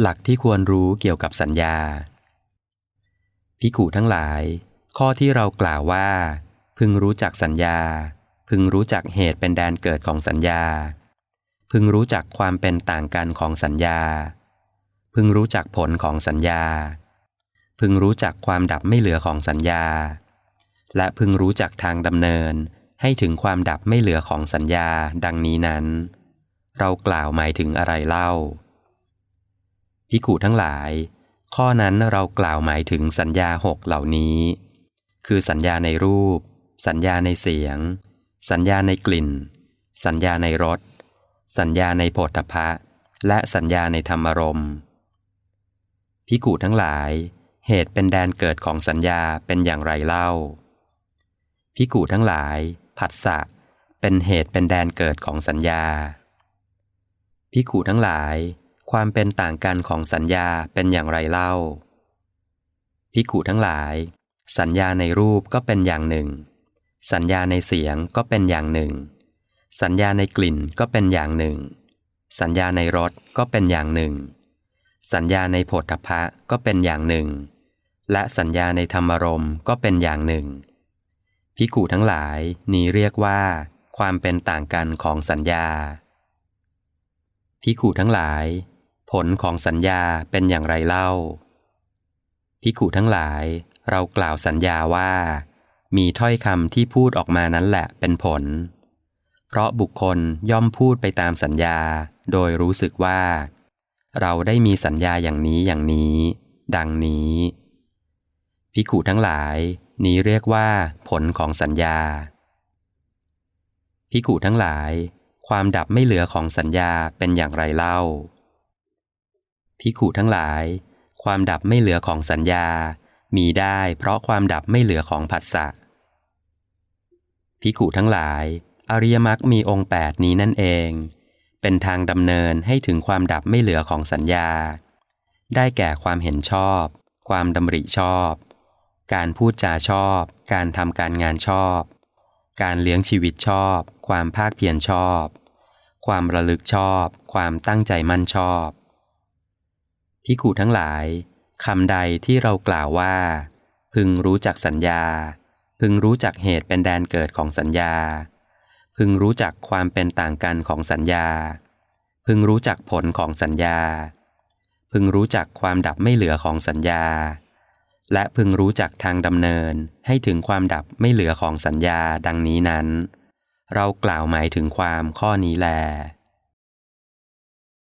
หลักที่ควรรู้เกี่ยวกับสัญญาพิกูทั้งหลาย ข้อที่เรากล่าวว่า พึงรู้จักสัญญา พึงรู้จักเหตุเป็นแดนเกิดของสัญญา พึงรู้จักความเป็นต่างกันของสัญญา พึงรู้จักผลของสัญญา พึงรู้จักความดับไม่เหลือของสัญญา และพึงรู้จักทางดำเนินให้ถึงความดับไม่เหลือของสัญญาดังนี้นั้น เรากล่าวหมายถึงอะไรเล่า พิกูทั้งหลาย ข้อนั้นเรากล่าวหมายถึงสัญญาหกเหล่านี้ คือสัญญาในรูป สัญญาในเสียง สัญญาในกลิ่น สัญญาในรส สัญญาในโผฏฐะและสัญญาในธรรมรมพิกูทั้งหลาย เหตุเป็นแดนเกิดของสัญญาเป็นอย่างไรเล่าพิกูทั้งหลายผัสสะเป็นเหตุเป็นแดนเกิดของสัญญาพิขูทั้งหลาย ความเป็นต่างกันของสัญญาเป็นอย่างไรเล่า พิขูทั้งหลาย สัญญาในรูปก็เป็นอย่างหนึ่ง สัญญาในเสียงก็เป็นอย่างหนึ่ง สัญญาในกลิ่นก็เป็นอย่างหนึ่ง สัญญาในรสก็เป็นอย่างหนึ่ง สัญญาในโผฏฐพะก็เป็นอย่างหนึ่ง และสัญญาในธรรมรมก็เป็นอย่างหนึ่ง พิกูทั้งหลายนี้เรียกว่า ความเป็นต่างกันของสัญญาพิกูทั้งหลาย ผลของสัญญาเป็นอย่างไรเล่าพิกูทั้งหลายเรากล่าวสัญญาว่า มีถ้อยคำที่พูดออกมานั้นแหละเป็นผล เพราะบุคคลย่อมพูดไปตามสัญญา โดยรู้สึกว่า เราได้มีสัญญาอย่างนี้อย่างนี้ ดังนี้พิกูทั้งหลาย นี้เรียกว่า ผลของสัญญาพิกูทั้งหลาย ความดับไม่เหลือของสัญญาเป็นอย่างไรเล่า พิกูทั้งหลาย ความดับไม่เหลือของสัญญา มีได้เพราะความดับไม่เหลือของผัสสะพิกูทั้งหลาย อริยมรรคมีองค์แปดนี้นั่นเอง เป็นทางดำเนินให้ถึงความดับไม่เหลือของสัญญา ได้แก่ความเห็นชอบ ความดำริชอบ การพูดจาชอบ การทำการงานชอบ การเลี้ยงชีวิตชอบ ความภาคเพียรชอบ ความระลึกชอบ ความตั้งใจมั่นชอบ พิกูทั้งหลายคำใดที่เรากล่าวว่า พึงรู้จักสัญญา พึงรู้จักเหตุเป็นแดนเกิดของสัญญา พึงรู้จักความเป็นต่างกันของสัญญา พึงรู้จักผลของสัญญา พึงรู้จักความดับไม่เหลือของสัญญา และพึงรู้จักทางดำเนินให้ถึงความดับไม่เหลือของสัญญาดังนี้นั้น เรากล่าวหมายถึงความข้อนี้แล